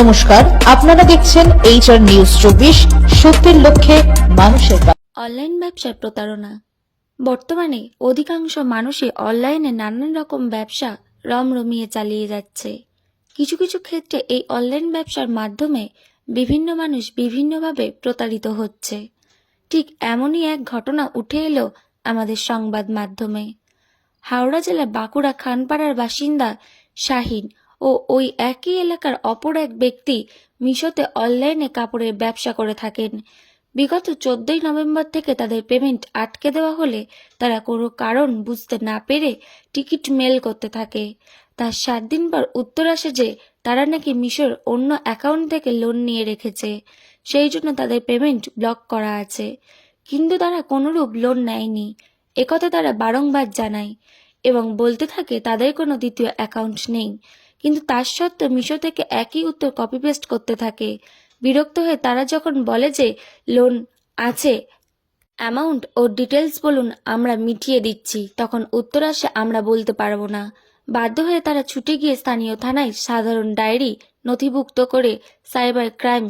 নমস্কার, আপনারা দেখছেন এইচআর নিউজ চব্বিশ, সত্যের লক্ষ্যে মানুষের অনলাইন ব্যবসার প্রতারণা। বর্তমানে অধিকাংশ মানুষই অনলাইনে নানান রকম ব্যবসা রমরমিয়ে চালিয়ে যাচ্ছে। কিছু কিছু ক্ষেত্রে এই অনলাইন ব্যবসার মাধ্যমে বিভিন্ন মানুষ বিভিন্নভাবে প্রতারিত হচ্ছে। ঠিক এমনই এক ঘটনা উঠে এলো আমাদের সংবাদ মাধ্যমে। হাওড়া জেলার বাঁকুড়া খানপাড়ার বাসিন্দা শাহিন ও ওই একই এলাকার অপর এক ব্যক্তি মিশোতে অনলাইনে কাপড়ের ব্যবসা করে থাকেন। বিগত চোদ্দই নভেম্বর থেকে তাদের পেমেন্ট আটকে দেওয়া হলে তারা কোনো কারণ বুঝতে না পেরে টিকিট মেল করতে থাকে। তার সাত দিন পর উত্তর আসে যে তারা নাকি মিশোর অন্য অ্যাকাউন্ট থেকে লোন নিয়ে রেখেছে। সেই জন্য তাদের পেমেন্ট ব্লক করা আছে। কিন্তু তারা কোনোরূপ লোন নেয়নি। একথা তারা বারংবার জানায় এবং বলতে থাকে তাদের কোনো দ্বিতীয় অ্যাকাউন্ট নেই। কিন্তু তার সত্ত্বেও মিশো থেকে একই উত্তর কপি পেস্ট করতে থাকে। বিরক্ত হয়ে তারা যখন বলে যে, লোন আছে অ্যামাউন্ট ও ডিটেলস বলুন, আমরা মিটিয়ে দিচ্ছি। তখন উত্তর আসে, আমরা বলতে পারব না। বাধ্য হয়ে তারা ছুটে গিয়ে স্থানীয় থানায় সাধারণ ডায়েরি নথিভুক্ত করে সাইবার ক্রাইম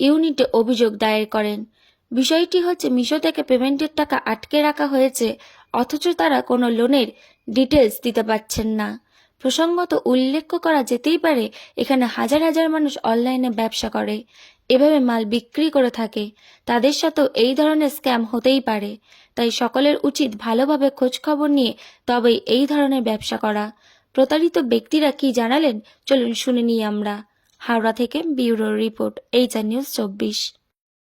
ইউনিটে অভিযোগ দায়ের করেন। বিষয়টি হচ্ছে, মিশো থেকে পেমেন্টের টাকা আটকে রাখা হয়েছে, অথচ তারা কোনো লোনের ডিটেলস দিতে পারছেন না। প্রসঙ্গত উল্লেখ করা যেতেই পারে, এখানে হাজার হাজার মানুষ অনলাইনে ব্যবসা করে, এভাবে মাল বিক্রি করে থাকে। তাদের সাথেও এই ধরনের স্ক্যাম হতেই পারে। তাই সকলের উচিত ভালোভাবে খোঁজ খবর নিয়ে তবেই এই ধরনের ব্যবসা করা। প্রতারিত ব্যক্তিরা কি জানালেন? চলুন শুনে নিই আমরা। হাওড়া থেকে ব্যুরো রিপোর্ট, এইচআর নিউজ চব্বিশ।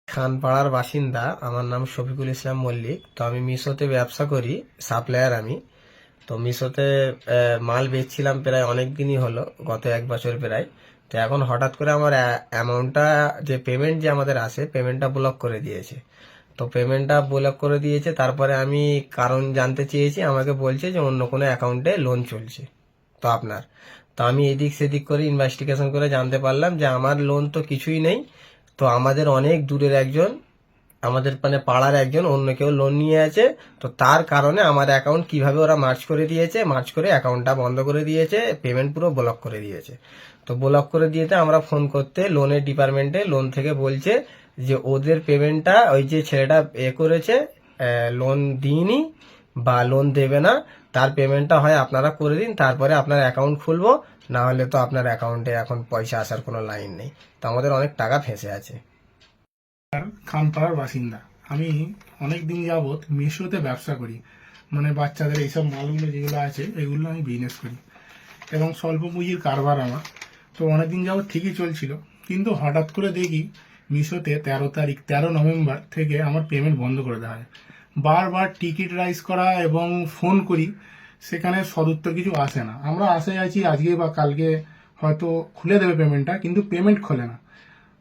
খানপাড়ার বাসিন্দা, আমার নাম শফিকুল ইসলাম মল্লিক। তো আমি মিশোতে ব্যবসা করি, সাপ্লায়ার আমি। তো মিশোতে মাল বেচছিলাম প্রায় অনেক দিনই হলো, গত এক বছর প্রায়। তো এখন হঠাৎ করে আমার অ্যামাউন্টটা যে পেমেন্ট যে আমাদের আসে পেমেন্টটা ব্লক করে দিয়েছে। তো পেমেন্টটা ব্লক করে দিয়েছে, তারপরে আমি কারণ জানতে চেয়েছি, আমাকে বলছে যে অন্য কোনো অ্যাকাউন্টে লোন চলছে, তো আপনার। তো আমি এদিক সেদিক করে ইনভেস্টিগেশন করে জানতে পারলাম যে আমার লোন তো কিছুই নেই, তো আমাদের অনেক দূরের একজন আমাদের মানে পাড়ার একজন, অন্য কেউ লোন নিয়ে আছে, তো তার কারণে আমার অ্যাকাউন্ট কীভাবে ওরা মার্চ করে দিয়েছে মার্চ করে অ্যাকাউন্টটা বন্ধ করে দিয়েছে পেমেন্ট পুরো ব্লক করে দিয়েছে। তো ব্লক করে দিয়েতে আমরা ফোন করতে লোনের ডিপার্টমেন্টে লোন থেকে বলছে যে ওদের পেমেন্টটা ওই যে ছেলেটা এ করেছে লোন দিইনি বা লোন দেবে না, তার পেমেন্টটা হয় আপনারা করে দিন, তারপরে আপনার অ্যাকাউন্ট খুলবো, না হলে তো আপনার অ্যাকাউন্টে এখন পয়সা আসার কোনো লাইন নেই। তো আমাদের অনেক টাকা ফেঁসে আছে। খানপাড়ার বাসিন্দা। আমি অনেক দিন যাবৎ মিশোতে ব্যবসা করি। মানে বাচ্চাদের এইসব মালগুলো যেগুলো আছে, এগুলো আমি বিজনেস করি। এবং স্বল্প পুঁজির কারবার আমার। তো অনেক দিন যাবৎ ঠিকই চলছিল। কিন্তু হঠাৎ করে দেখি মিশোতে তেরো তারিখ, তেরো নভেম্বর থেকে আমার পেমেন্ট বন্ধ করে দেওয়া হয়। বারবার টিকিট রাইজ করা এবং ফোন করি, সেখানে সদুত্তর কিছু আসে না। আমরা আশায় আছি আজকে বা কালকে হয়তো খুলে দেবে পেমেন্টটা কিন্তু পেমেন্ট খোলে না।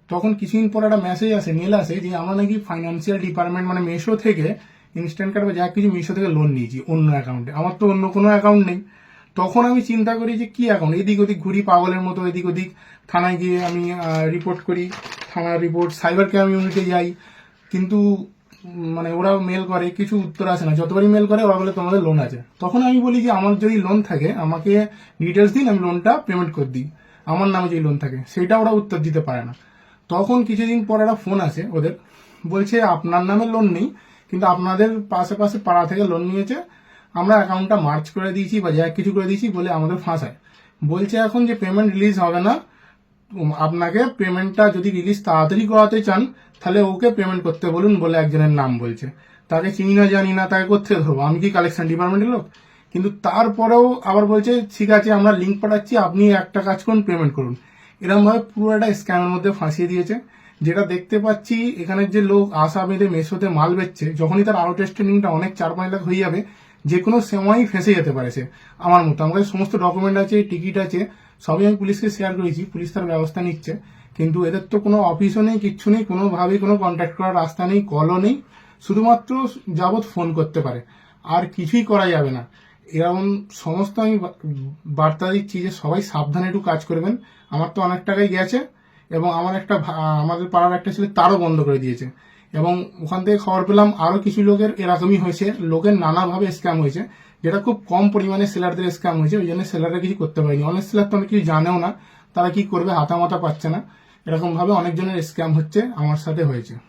তখন কিছুদিন পর একটা মেসেজ আসে মেল আসে যে আমরা নাকি ফাইন্যান্সিয়াল ডিপার্টমেন্ট মানে মেশো থেকে ইনস্ট্যান্ট কার্ড বা যা কিছু মিশো থেকে লোন নিয়েছি অন্য অ্যাকাউন্টে আমার তো অন্য কোনো অ্যাকাউন্ট নেই। তখন আমি চিন্তা করি যে কি অ্যাকাউন্ট এদিক ওদিক ঘুরি, পাগলের মতো এদিক ওদিক থানায় গিয়ে আমি রিপোর্ট করি, থানার রিপোর্ট সাইবার ক্রাইম ইউনিটে যাই। কিন্তু মানে ওরা মেল করে, কিছু উত্তর আসে না। যতবারই মেল করে, ওরা বলে তোমাদের লোন আছে। তখন আমি বলি যে আমার যদি লোন থাকে, আমাকে ডিটেলস দিন, আমি লোনটা পেমেন্ট করে দিই। আমার নামে যদি লোন থাকে, সেটা ওরা উত্তর দিতে পারে না। তখন কিছুদিন পর একটা ফোন আসে ওদের। বলছে, আপনার নামে লোন নেই, কিন্তু আপনাদের পাশে পাশে পাড়া থেকে লোন নিয়েছে। আমরা অ্যাকাউন্টটা মার্চ করে দিয়েছি বা যা কিছু করে দিয়েছি বলে আমাদের ফাঁসায়। বলছে এখন যে পেমেন্ট রিলিজ হবে না, আপনাকে পেমেন্টটা যদি রিলিজ তাড়াতাড়ি করাতে চান, তাহলে ওকে পেমেন্ট করতে বলুন বলে একজনের নাম বলছে। তাকে চিনি না, জানি না, তাকে করতে ধরবো। আমি কি কালেকশন ডিপার্টমেন্টের লোক? কিন্তু তারপরেও আবার বলছে, ঠিক আছে, আমরা লিঙ্ক পাঠাচ্ছি, আপনি একটা কাজ করুন পেমেন্ট করুন। এরকম ভাবে পুরো একটা স্ক্যামের মধ্যে ফাঁসিয়ে দিয়েছে। যেটা দেখতে পাচ্ছি এখানের যে লোক আশা বেঁধে মেসোতে মাল বেচছে, যখনই তার আউট স্ট্যান্ডিংটা অনেক চার পাঁচ লাখ হয়ে যাবে যে কোনো সময়ই ফেঁসে যেতে পারে সে, আমার মতো। আমার কাছে সমস্ত ডকুমেন্ট আছে টিকিট আছে, সবই আমি পুলিশকে শেয়ার করেছি, পুলিশ তার ব্যবস্থা নিচ্ছে। কিন্তু এদের তো কোনো অফিসও নেই, কিচ্ছু নেই, কোনোভাবেই কোনো কন্ট্যাক্ট করার রাস্তা নেই কলও নেই। শুধুমাত্র যাবৎ ফোন করতে পারে। আর কিছুই করা যাবে না। এরকম সমস্ত আমি বার্তা দিচ্ছি যে সবাই সাবধানে একটু কাজ করবেন। আমার তো অনেক টাকাই গেছে এবং আমার একটা আমাদের পাড়ার একটা ছেলে তারও বন্ধ করে দিয়েছে। এবং ওখান থেকে খবর পেলাম আরও কিছু লোকের এরকমই হয়েছে। লোকের নানাভাবে স্ক্যাম হয়েছে। যেটা খুব কম পরিমাণে সেলারদের স্ক্যাম হয়েছে। ওই জন্য সেলাররা কিছু করতে পারেনি। অনেক সেলার তো অনেক কিছু জানেও না। তারা কি করবে? হাতামাতা পাচ্ছে না। এরকম ভাবে অনেকজনের স্ক্যাম হচ্ছে। আমার সাথে হয়েছে।